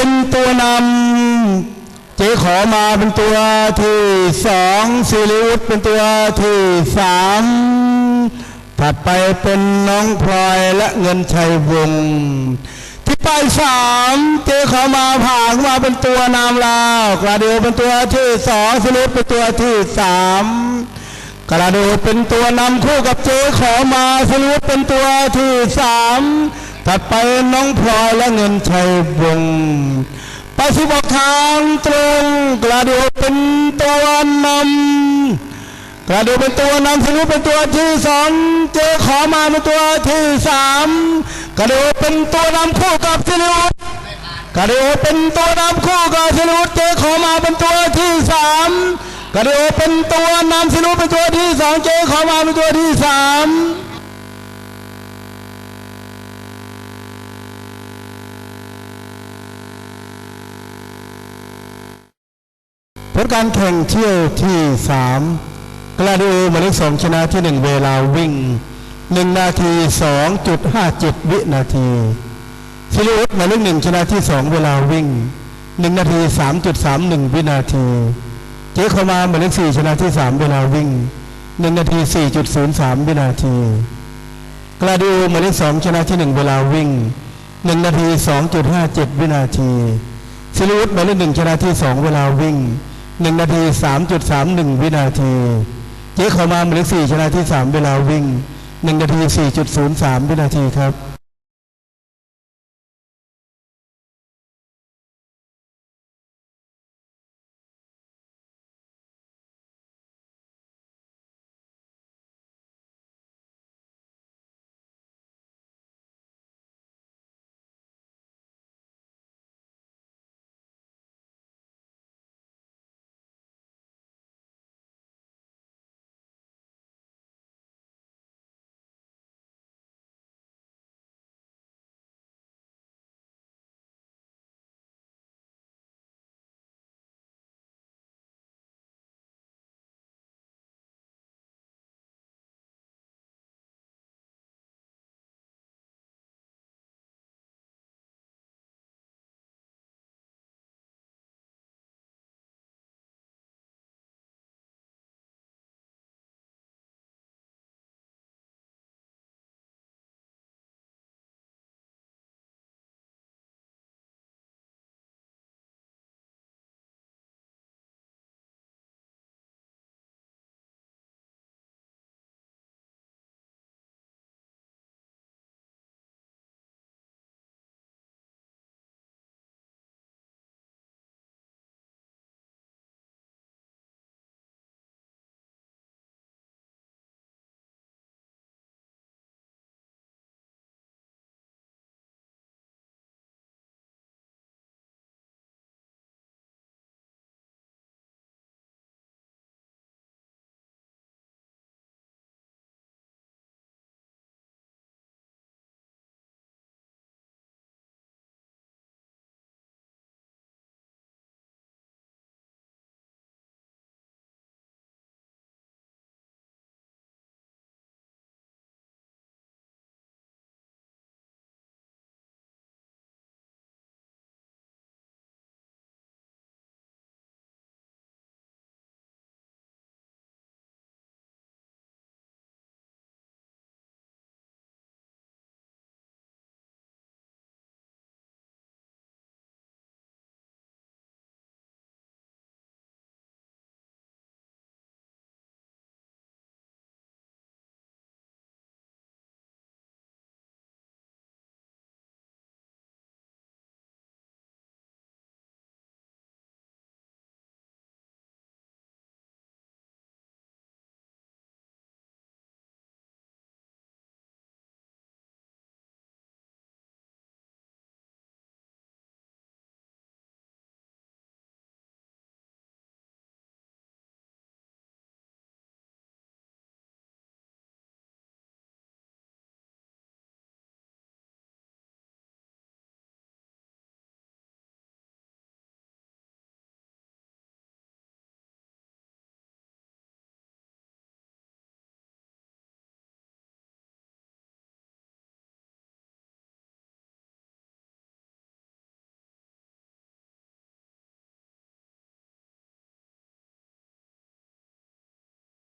เป็นตัวนำเจขอมาเป็นตัวที่สองซิลิวุฒเป็นตัวที่สามถัดไปเป็นน้องพลอยและเงินชัยวงศ์ที่ไปสามเจขอมาผ่านมาเป็นตัวนำแล้วกราดิโอเป็นตัวที่สองซิลิวุฒเป็นตัวที่สามกระดดเป็นตัวนำคู่กับเจ๊ขอมาสรุปเป็นตัวที่สาม ถัดไปน้องพลอยและเงินชัยวงไปสิบอกทางตรงกระโดดเป็นตัวนำกระโดดเป็นตัวนำสรุปเป็นตัวที่สองเจ๊ขอมาเป็นตัวที่สามกระโดดเป็นตัวนำคู่กับสรุปกระโดดเป็นตัวนำคู่กับสิรุตเจอขอมาเป็นตัวที่สามกระโดดเป็นตัวนำสรุตเป็นตัวที่สองเจอขอมาเป็นตัวที่สาม ผลการแข่งเที่ยวที่สามกลาดิโอหมายเลขสองชนะที่หนึ่งเวลาวิ่งหนึ่งนาทีสองจุดห้าเจ็ดวินาทีซิลิอุสหมายเลขหนึ่งชนะที่สองเวลาวิ่งหนึ่งนาทีสามจุดสามหนึ่งวินาที เจ๊ขอมาหมายเลขสี่ชนะที่สามเวลาวิ่งหนึ่งนาทีสี่จุดศูนย์สามวินาที กลาดิโอหมายเลขสองชนะที่หนึ่งเวลาวิ่งหนึ่งนาทีสองจุดห้าเจ็ดวินาทีซิลิอุสหมายเลขหนึ่งชนะที่สองเวลาวิ่ง หนึ่งนาทีสามจุดสามหนึ่งวินาที เจ๊ขอมาหมายเลขสี่ชนะที่สามเวลาวิ่งหนึ่งนาทีสี่จุดศูนย์สามวินาทีครับ